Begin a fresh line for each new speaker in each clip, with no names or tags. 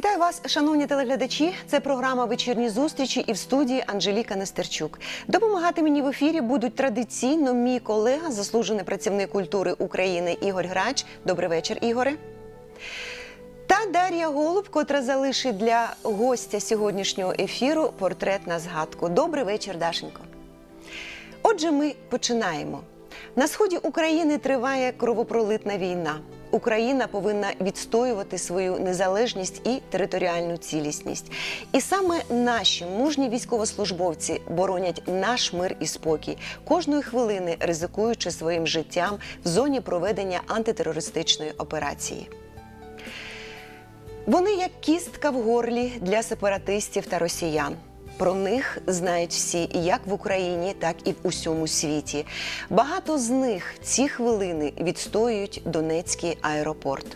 Вітаю вас, шановні телеглядачі. Це програма Вечірні зустрічі і в студії Анжеліка Нестерчук. Допомагати мені в ефірі будуть традиційно мій колега, заслужений працівник культури України Ігор Грач. Добрий вечір, Ігоре. Та Дар'я Голуб, котра залишить для гостя сьогоднішнього ефіру портрет на згадку. Добрий вечір, Дашенько. Отже, ми починаємо. На сході України триває кровопролитна війна. Україна повинна відстоювати свою незалежність і територіальну цілісність. І саме наші мужні військовослужбовці боронять наш мир і спокій кожної хвилини, ризикуючи своїм життям в зоні проведення антитерористичної операції. Вони як кістка в горлі для сепаратистів та росіян. Про них знають всі як в Україні, так і в усьому світі. Багато з них ці хвилини відстоюють Донецький аеропорт.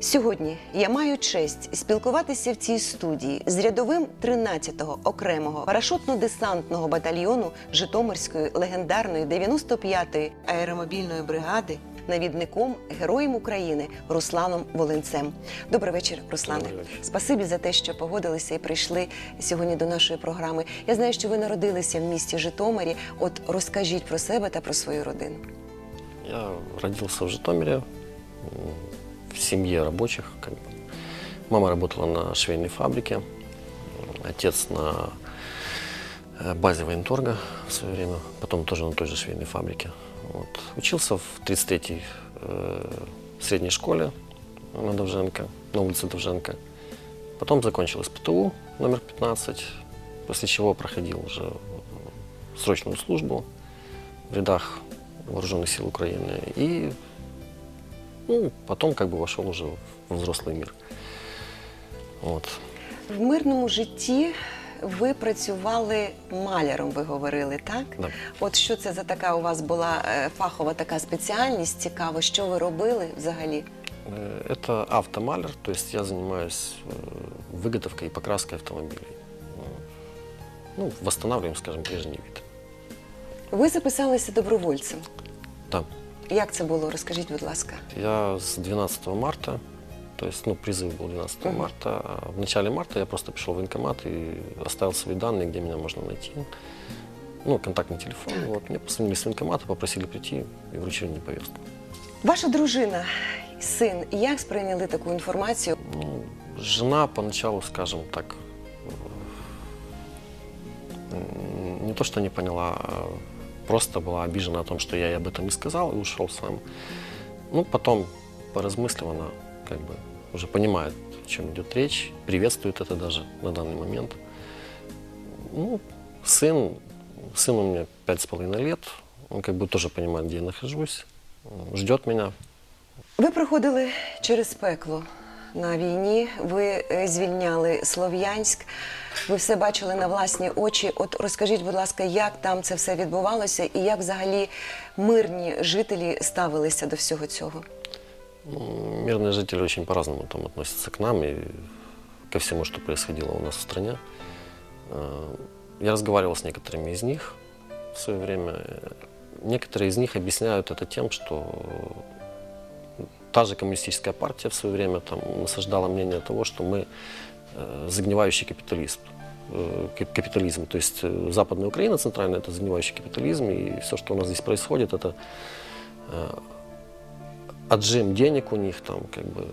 Сьогодні я маю честь спілкуватися в цій студії з рядовим 13-го окремого парашутно-десантного батальйону Житомирської легендарної 95-ї аеромобільної бригади, навідником Героєм України Русланом Волинцем. Добрий вечір, Руслане.
Добрий вечір.
Спасибі за те, що погодилися і прийшли сьогодні до нашої програми. Я знаю, що ви народилися в місті Житомирі. От розкажіть про себе та про свою родину.
Я родился в Житомире, в семье рабочих. Мама работала на швейной фабрике, отец на э, базе военторга в свое время, потом тоже на той же швейной фабрике. Вот. Учился в 33-й э, средней школе на Довженко, на улице Довженко. Потом закончил СПТУ номер 15, после чего проходил уже срочную службу в рядах вооруженных сил Украины. И ну, потом как бы вошел уже в взрослый мир. Вот.
В мирному житті ви працювали маляром, ви говорили, так?
Да.
От що це за така у вас була е, фахова така спеціальність? Цікаво, що ви робили взагалі?
Э, Это автомалер, то есть я занимаюсь э, выготовкой и покраской автомобилей. Э, Ну, восстанавливаем, скажем, прежний вид.
Ви записалися добровольцем.
Да.
Як це було? Розкажіть, будь ласка.
Я с 12 марта, то есть, ну, призыв был 12
Мгм.
марта. а В начале марта я просто пришел в военкомат и оставил свои данные, где меня можно найти. Ну, контактный телефон. Вот. Мне позвонили с военкомата, попросили прийти и вручили мне повестку.
Ваша дружина, син, як сприйняли таку інформацію?
Ну, жена поначалу, скажем так, м, не то, что не поняла, а просто была обижена о том, что я ей об этом не сказал и ушел сам. Ну, потом, поразмыслив, она как бы уже понимает, о чем идет речь, приветствует это даже на данный момент. Ну, сын, сыну мне пять с половиной лет, он как бы тоже понимает, где я нахожусь, ждет меня,
Ви проходили через пекло на війні. Ви е, звільняли Слов'янськ. Ви все бачили на власні очі. От розкажіть, будь ласка, як там це все відбувалося, і як взагалі мирні жителі ставилися до всього цього?
Мирные жители очень по-разному там относятся к нам и ко всему, что происходило у нас в стране. Э, Я разговаривал с некоторыми из них в свое время. Некоторые из них объясняют это тем, что та же коммунистическая партия в свое время там насаждала мнение того, что мы э, загнивающий капитализм. э, кап- капитализм. То есть Западная Украина центральная – это загнивающий капитализм, и все, что у нас здесь происходит, это отжим денег у них, там, как бы,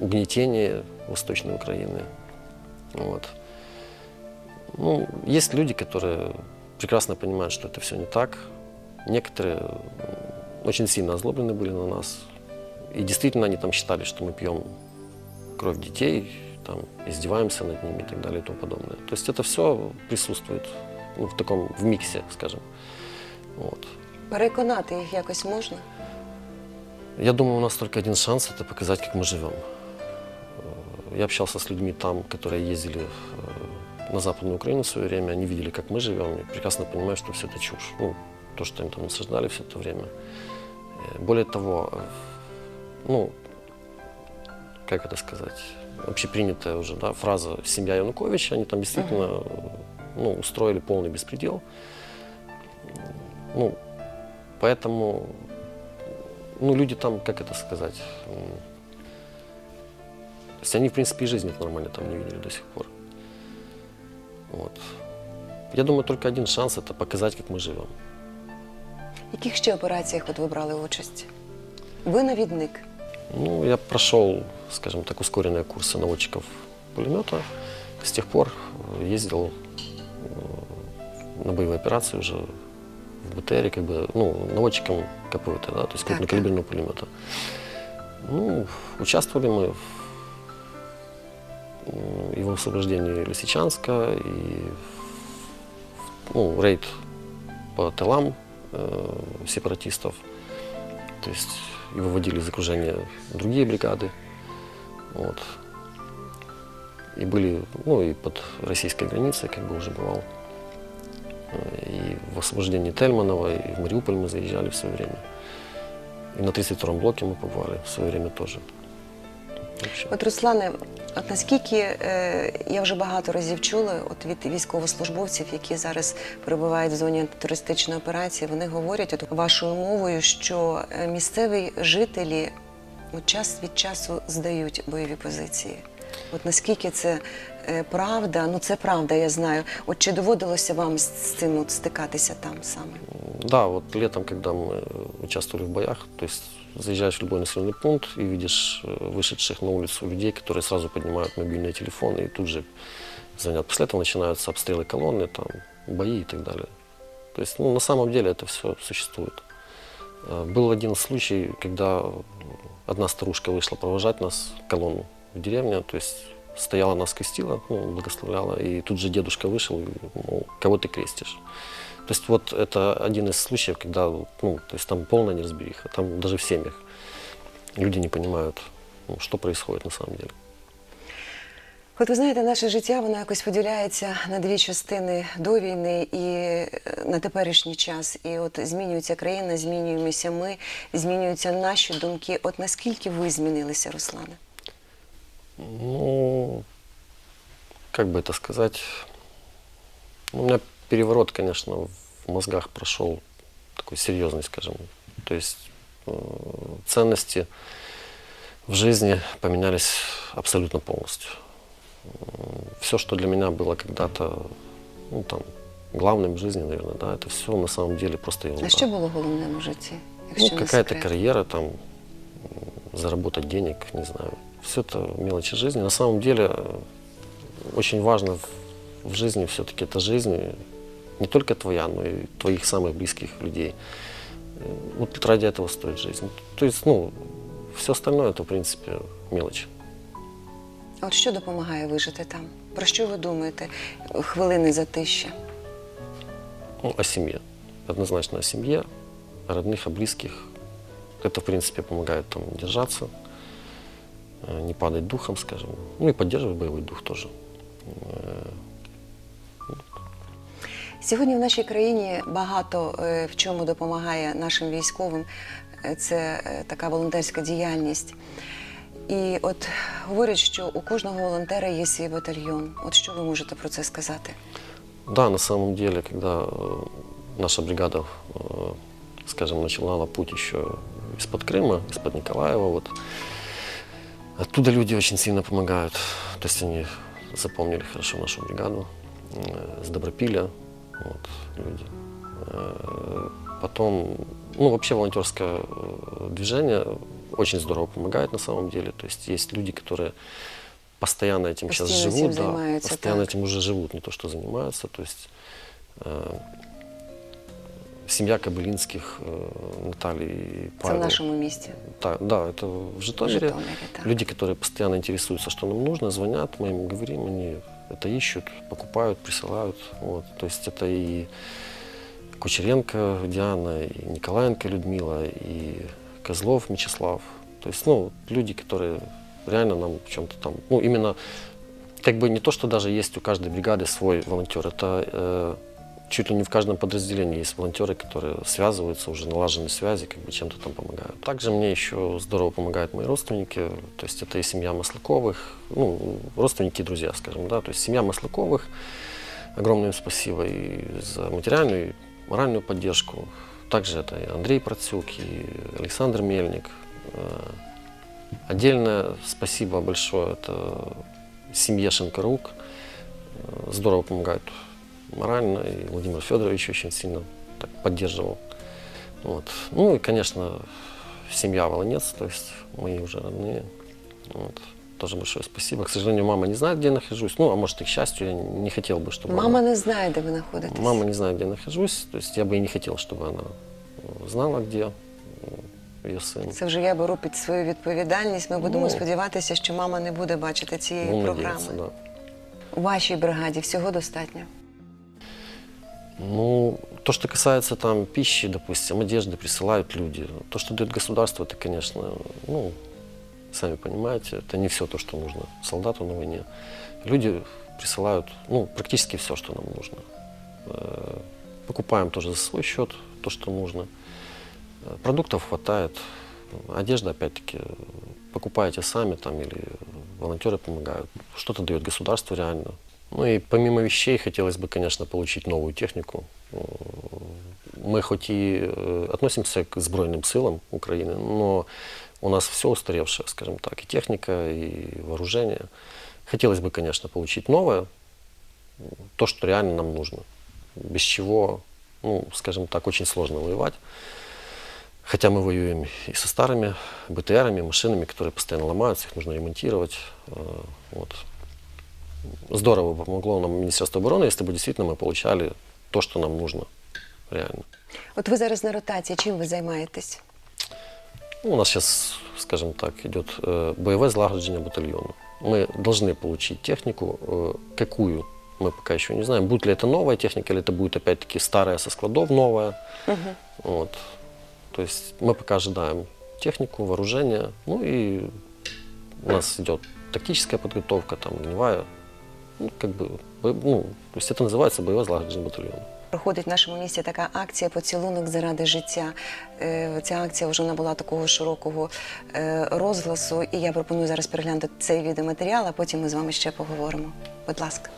угнетение Восточной Украины. Вот. Ну, есть люди, которые прекрасно понимают, что это все не так. Некоторые м, очень сильно озлоблены были на нас. И действительно они там считали, что мы пьем кровь детей, там, издеваемся над ними и так далее и тому подобное. То есть это все присутствует ну, в таком, в миксе, скажем. Вот.
Переконати їх якось можна?
Я думаю, у нас только один шанс – это показать, как мы живем. Я общался с людьми там, которые ездили э, на Западную Украину в свое время, они видели, как мы живем, и прекрасно понимают, что все это чушь. Ну, то, что им там насаждали все это время. Э, Более того, э, ну, как это сказать, общепринятая уже да, фраза «семья Януковича», они там действительно ну, устроили полный беспредел. Ну, поэтому ну, люди там, как это сказать, м, есть они, в принципе, и жизни нормально там не видели до сих пор. Вот. Я думаю, только один шанс – это показать, как мы живем.
В яких ще операціях от ви брали участь? Ви навідник.
Ну, я прошел, скажем так, ускоренные курсы наводчиков пулемета. С тех пор э, ездил э, на боевые операции уже в БТРе, как бы, ну, наводчиком КПВТ, да, то есть крупнокалиберного пулемета. Ну, участвовали мы в, в освобождении Лисичанска, и ну, рейд по тылам э, сепаратистов. То есть и выводили из окружения другие бригады. Вот. И были, ну, и под российской границей, как бы уже бывал. Э, И в освобождении Тельманова, и в Мариуполь мы заезжали в свое время. И на 32-м блоке мы побывали в свое время тоже. В общем,
От Руслане, от наскільки е, я вже багато разів чула от від військовослужбовців, які зараз перебувають в зоні антитерористичної операції, вони говорять от вашою мовою, що е, місцеві жителі от час від часу здають бойові позиції. От наскільки це е, правда? Ну це правда, я знаю. От чи доводилося вам з з цим от стикатися там саме?
Да, вот летом, когда мы э, участвовали в боях, то есть заезжаешь в любой населенный пункт и видишь э, вышедших на улицу людей, которые сразу поднимают мобильные телефоны и тут же звонят. После этого начинаются обстрелы колонны, там, бои и так далее. То есть, ну, на самом деле это все существует. Э, Был один случай, когда одна старушка вышла провожать нас, колонну в деревню, то есть стояла нас крестила, ну, благословляла, и тут же дедушка вышел, и, мол, кого ты крестишь? То есть вот это один из случаев, когда ну, то есть там полная неразбериха, там даже в семьях люди не понимают, ну, что происходит на самом деле.
От ви знаєте, наше життя воно якось поділяється на дві частини до війни і е, на теперішній час. І от змінюється країна, змінюємося ми, змінюються наші думки. От наскільки ви змінилися, Руслане?
Ну, как бы это сказать, ну, у меня переворот, конечно, в мозгах прошел такой серьезный, скажем. То есть э, ценности в жизни поменялись абсолютно полностью. Все, что для меня было когда-то, ну, там, главным в жизни, наверное, да, это все на самом деле просто ерунда.
А що було головним у житті?
Ну,
Якщо не
какая-то
секрет?
карьера, там, м, заработать денег, не знаю. Все это мелочи жизни. На самом деле э, очень важно в, в жизни все-таки это жизнь э, не только твоя, но и твоих самых близких людей. Э, Вот ради этого стоит жизнь. То есть, ну, все остальное это, в принципе, мелочи.
От що допомагає вижити там? Про що ви думаєте? Хвилини затища.
Ну, о семье. Однозначно о семье, о родных, о близких. Это, в принципе, помогает там держаться, э, не падать духом, скажем. Ну и поддерживать боевой дух тоже. Э,
Сьогодні в нашій країні багато е, в чому допомагає нашим військовим. Е, Це е, така волонтерська діяльність. І от говорять, що у кожного волонтера є свій батальйон. От що ви можете про це сказати?
Да, на самом деле, когда э, наша бригада, э, скажем, начинала путь еще из-под Крыма, из-под Николаева, вот, оттуда люди очень сильно помогают. То есть они запомнили хорошо нашу бригаду, э, с Добропиля, вот, люди. Э, Потом, ну, вообще волонтерское э, движение очень здорово помогает на самом деле. То есть есть люди, которые постоянно этим сейчас
Постоянно
живут,
этим
да, постоянно
так.
этим уже живут, не то что занимаются. То есть э, семья Кобылинских, э, Натальи и
Це в
Павел.
нашому місті.
Да, да, это в
В
Житомире.
Житомирі, так.
Люди, которые постоянно интересуются, что нам нужно, звонят, мы им говорим, они это ищут, покупают, присылают. Вот. То есть это и Кучеренко Диана, и Николаенко Людмила, и Козлов Мячеслав. То есть, ну, люди, которые реально нам в чем-то там, ну, именно, как бы не то, что даже есть у каждой бригады свой волонтер, это э, чуть ли не в каждом подразделении есть волонтеры, которые связываются, уже налажены связи, как бы чем-то там помогают. Также мне еще здорово помогают мои родственники, то есть это и семья Маслаковых, ну, родственники и друзья, скажем, да, то есть семья Маслаковых, огромное им спасибо и за материальную, и моральную поддержку. Также это и Андрей Процюк, и Александр Мельник, э, Отдельное спасибо большое это семье Шинкарук. Э, Здорово помогают морально, и Владимир Федорович очень сильно так поддерживал. Вот. Ну и, конечно, семья Волонец, то есть мои уже родные. Вот. Тоже большое спасибо. К сожалению, мама не знает, где я нахожусь. Ну, а может, и к счастью, я не хотел бы, чтобы
Мама
она...
не знає, де ви знаходитесь.
Мама не знает, где я нахожусь. То есть я бы и не хотел, чтобы она э, знала, где э, ее сын.
Це вже я беру під свою відповідальність. Ми будемо
Ну.
сподіватися, що мама не буде бачити цієї
Ну,
програми.
надеяться, да.
У вашій бригаді всього достатньо.
Ну, то, что касается там пищи, допустим, одежды присылают люди. То, что дает государство, это, конечно, ну, сами понимаете, это не все то, что нужно солдату на войне. Люди присылают, ну, практически все, что нам нужно. Э, Покупаем тоже за свой счет то, что нужно. Э, Продуктов хватает. Одежда, опять-таки, покупаете сами там или волонтеры помогают. Что-то дает государство реально. Ну и помимо вещей хотелось бы, конечно, получить новую технику. Э, Мы хоть и э, относимся к Збройным силам Украины, но у нас все устаревшее, скажем так, и техника, и вооружение. Хотелось бы, конечно, получить новое, то, что реально нам нужно. Без чего, ну, скажем так, очень сложно воевать. Хотя мы воюем и со старыми БТРами, машинами, которые постоянно ломаются, их нужно ремонтировать. Э, Вот. Здорово бы помогло нам Министерство обороны, если бы действительно мы получали то, что нам нужно. Реально.
От ви зараз на ротації. Чим ви займаєтесь?
Ну, у нас сейчас, скажем так, идет э, боевое злагоджение батальона. Мы должны получить технику, э, какую мы пока еще не знаем. Будет ли это новая техника, или это будет опять-таки старая со складов новая. Вот. То есть мы пока ожидаем технику, вооружение. Ну и у нас идет тактическая подготовка, там огневая. Ну, как бы, бо- ну, то есть это называется боевое злагоджение батальона.
Проходить в нашому місті така акція Поцілунок заради життя. Е, Ця акція вже набула такого широкого е, розгласу. І я пропоную зараз переглянути цей відеоматеріал, а потім ми з вами ще поговоримо. Будь ласка.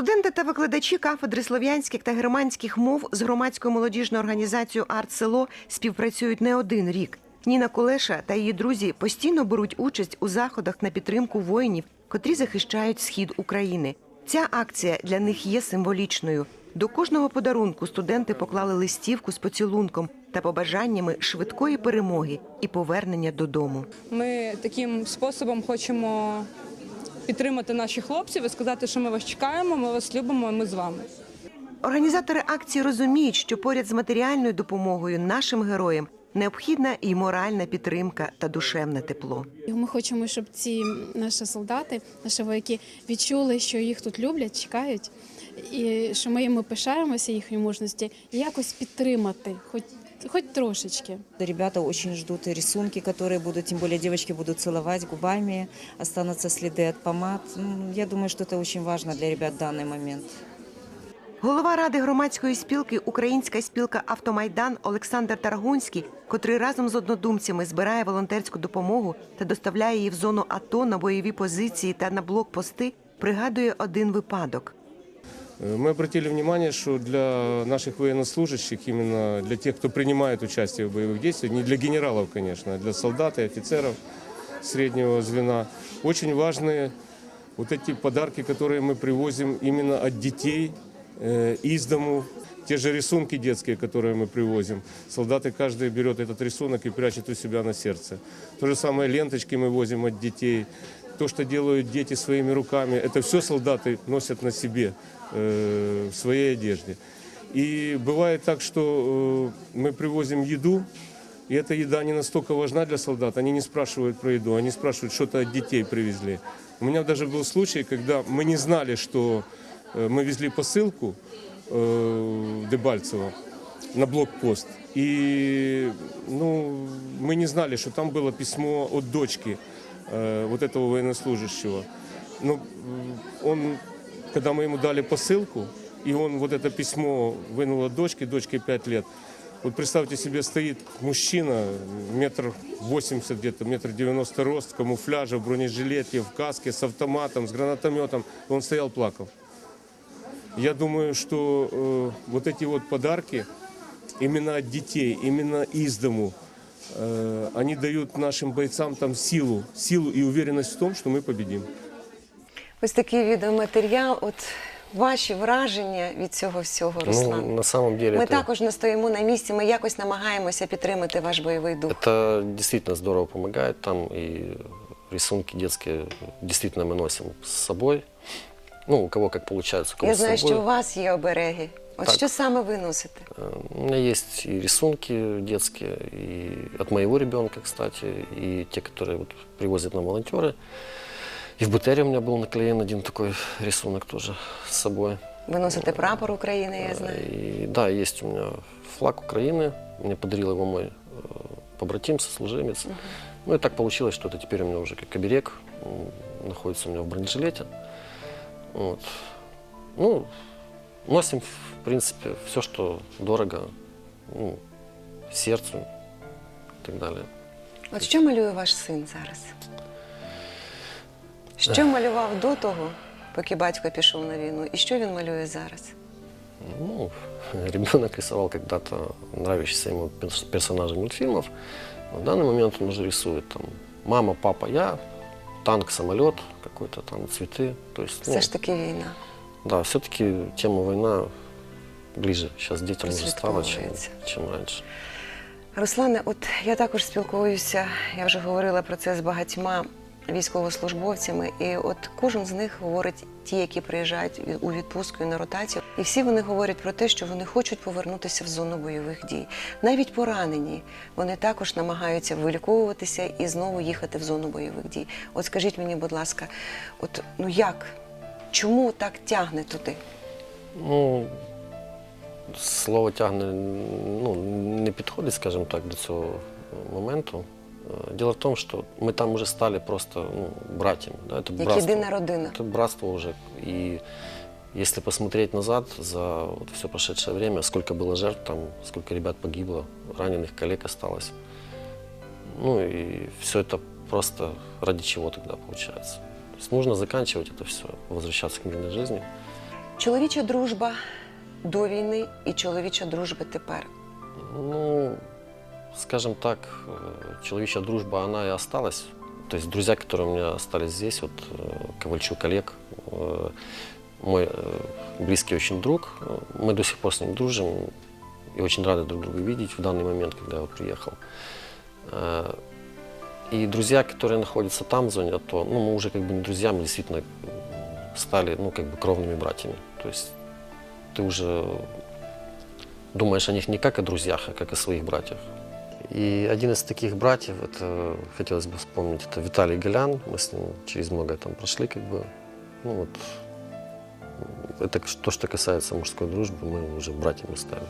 Студенти та викладачі кафедри слов'янських та германських мов з громадською молодіжною організацією «Арт-село» співпрацюють не один рік. Ніна Кулеша та її друзі постійно беруть участь у заходах на підтримку воїнів, котрі захищають схід України. Ця акція для них є символічною. До кожного подарунку студенти поклали листівку з поцілунком та побажаннями швидкої перемоги і повернення додому.
Ми таким способом хочемо підтримати наших хлопців і сказати, що ми вас чекаємо, ми вас любимо, ми з вами.
Організатори акції розуміють, що поряд з матеріальною допомогою нашим героям необхідна і моральна підтримка та душевне тепло.
Ми хочемо, щоб ці наші солдати, наші вояки відчули, що їх тут люблять, чекають, і що ми їм пишаємося їхньої мужності, і якось підтримати, хоч, хоч трошечки.
Ребята очень ждут рисунки, которые будут, тем более девочки будут целовать губами, останутся следы от помад. М, Я думаю, что это очень важно для ребят в данный момент.
Голова ради громадської спілки Українська спілка Автомайдан Олександр Таргунський, котрий разом з однодумцями збирає волонтерську допомогу та доставляє її в зону АТО на бойові позиції та на блокпости, пригадує один випадок.
Мы обратили внимание, что для наших военнослужащих, именно для тех, кто принимает участие в боевых действиях, не для генералов, конечно, а для солдат и офицеров среднего звена, очень важны вот эти подарки, которые мы привозим именно от детей э, из дому. Те же рисунки детские, которые мы привозим. Солдаты каждый берет этот рисунок и прячет у себя на сердце. То же самое ленточки мы возим от детей. То, что делают дети своими руками, это все солдаты носят на себе, э, в своей одежде. И бывает так, что э, мы привозим еду, и эта еда не настолько важна для солдат. Они не спрашивают про еду, они спрашивают, что-то от детей привезли. У меня даже был случай, когда мы не знали, что э, мы везли посылку э, в Дебальцево на блокпост. И ну, мы не знали, что там было письмо от дочки э, вот этого военнослужащего. Ну, м, он, когда мы ему дали посылку, и он вот это письмо вынул от дочки, дочке 5 лет, Вот представьте себе, стоит мужчина, метр восемьдесят где-то, метр девяносто рост, в камуфляже, в бронежилете, в каске, с автоматом, с гранатометом. Он стоял, плакал. Я думаю, что э, вот эти вот подарки именно от детей, именно из дому, э, они дают нашим бойцам там силу, силу и уверенность в том, что мы победим.
Ось такий відеоматеріал. От ваші враження від цього всього, Руслан.
Ну, на самом деле
Ми
это,
також не стоїмо на місці, ми якось намагаємося підтримати ваш бойовий дух.
это действительно здорово помогает там, и рисунки детские действительно мы носим с собой. Ну, у кого как получается, у кого
Я
с
знаю,
собой.
що у вас є обереги. От
Так.
що саме ви носите?
Э, У меня есть и рисунки детские, и от моего ребенка, кстати, и те, которые вот привозят нам волонтеры. И в БТРе у меня был наклеен один такой рисунок тоже с собой.
Ви носите прапор України, я знаю.
И да, есть у меня флаг Украины. Мне подарил его мой э, побратим, сослужимец. Ну и так получилось, что это теперь у меня уже как оберег. м, Находится у меня в бронежилете. Вот. Ну, носим, в принципе, все, что дорого ну, сердцу и так далее.
От що малює ваш син зараз? Що малював до того, поки батько пішов на війну, і що він малює зараз?
Ну, ребенок рисовал когда-то нравящийся ему персонажи мультфильмов. В данный момент он уже рисует там мама, папа, я, танк, самолет какой-то там, цветы. То есть, ну,
Все ж таки війна.
да, все-таки тема война ближе сейчас детям уже стала, чем,
Прослідковується.
чем раньше.
Руслане, от я також спілкуюся, я вже говорила про це з багатьма військовослужбовцями, і от кожен з них говорить ті, які приїжджають у відпустку і на ротацію, і всі вони говорять про те, що вони хочуть повернутися в зону бойових дій. Навіть поранені вони також намагаються виліковуватися і знову їхати в зону бойових дій. От скажіть мені, будь ласка, от ну як? Чому так тягне туди?
Ну, слово тягне ну, не підходить, скажімо так, до цього моменту. Е, Дело в том, что мы там уже стали просто ну, братьями. Да? Это
Як
братство.
єдина родина.
Это братство уже. И если посмотреть назад за вот все прошедшее время, сколько было жертв, там, сколько ребят погибло, раненых коллег осталось. Ну и все это просто ради чего тогда получается. То есть нужно заканчивать это все, возвращаться к мирной жизни.
Чоловіча дружба до війни і чоловіча дружба тепер.
Ну, скажем так, э, человечья дружба, она и осталась. То есть друзья, которые у меня остались здесь, вот э, Ковальчук Олег, э, мой близкий очень друг, мы до сих пор с ним дружим и очень рады друг друга видеть в данный момент, когда я приехал. И друзья, которые находятся там, в зоне АТО, ну, мы уже как бы не друзья, мы действительно стали, ну, как бы кровными братьями. То есть ты уже думаешь о них не как о друзьях, а как о своих братьях. И один из таких братьев, это хотелось бы вспомнить, это Виталий Голян. Мы с ним через многое там прошли, как бы. Ну вот, это к- то, что касается мужской дружбы, мы уже братьями стали.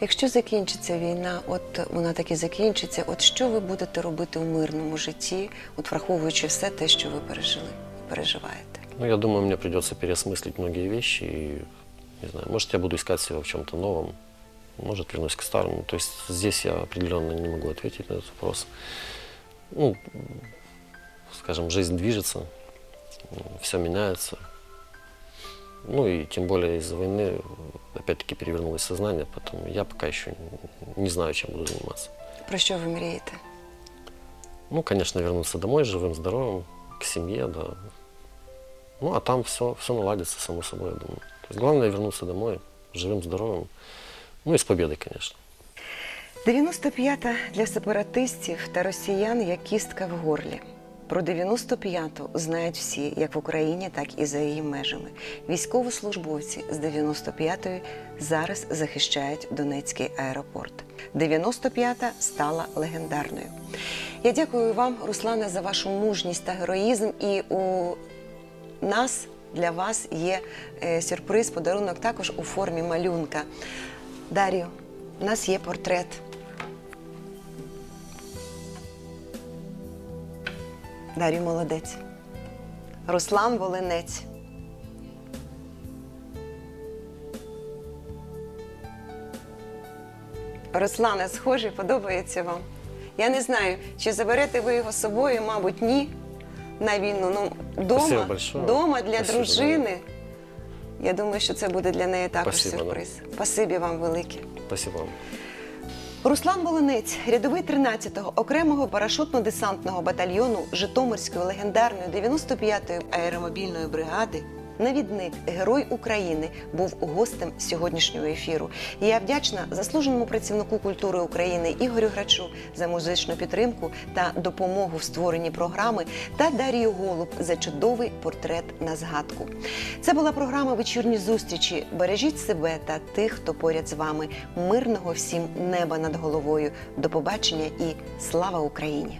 Якщо закінчиться війна, от вона таки закінчиться, от що ви будете робити у мирному житті, от враховуючи все те, що ви пережили і переживаєте?
Ну, я думаю, мне придется переосмыслить многие вещи. И, не знаю, может, я буду искать себя в чем-то новом, Может, вернусь к старому. То есть здесь я определенно не могу ответить на этот вопрос. Ну, скажем, жизнь движется, все меняется. Ну и тем более из-за войны, опять-таки, перевернулось сознание, поэтому я пока еще не знаю, чем буду заниматься.
Про що ви мрієте?
Ну, конечно, вернуться домой живым, здоровым, к семье, да. Ну, а там все, все наладится само собой, я думаю. То есть главное вернуться домой живым, здоровым. Ну и с победой, конечно.
95-та для сепаратистів та росіян як кістка в горлі. Про 95-ту знають всі, як в Україні, так і за її межами. Військовослужбовці з 95-ї зараз захищають Донецький аеропорт. 95-та стала легендарною. Я дякую вам, Руслане, за вашу мужність та героїзм. І у нас для вас є е, сюрприз, подарунок також у формі малюнка. Дар'ю, у нас є портрет. Дар'ю молодець. Руслан Волинець. Руслане, схожий, подобається вам. Я не знаю, чи заберете ви його з собою, мабуть, ні. На війну. Ну, дома, дома для
Спасибо,
дружини. Я думаю, що це буде для неї також
Спасибо, да.
сюрприз. Спасибі вам велике.
Спасибо вам.
Руслан Волонець, рядовий 13-го окремого парашутно-десантного батальйону Житомирської легендарної 95-ї аеромобільної бригади. Навідник, герой України, був гостем сьогоднішнього ефіру. Я вдячна заслуженому працівнику культури України Ігорю Грачу за музичну підтримку та допомогу в створенні програми та Дарії Голуб за чудовий портрет на згадку. Це була програма Вечірні зустрічі. Бережіть себе та тих, хто поряд з вами. Мирного всім неба над головою. До побачення і слава Україні!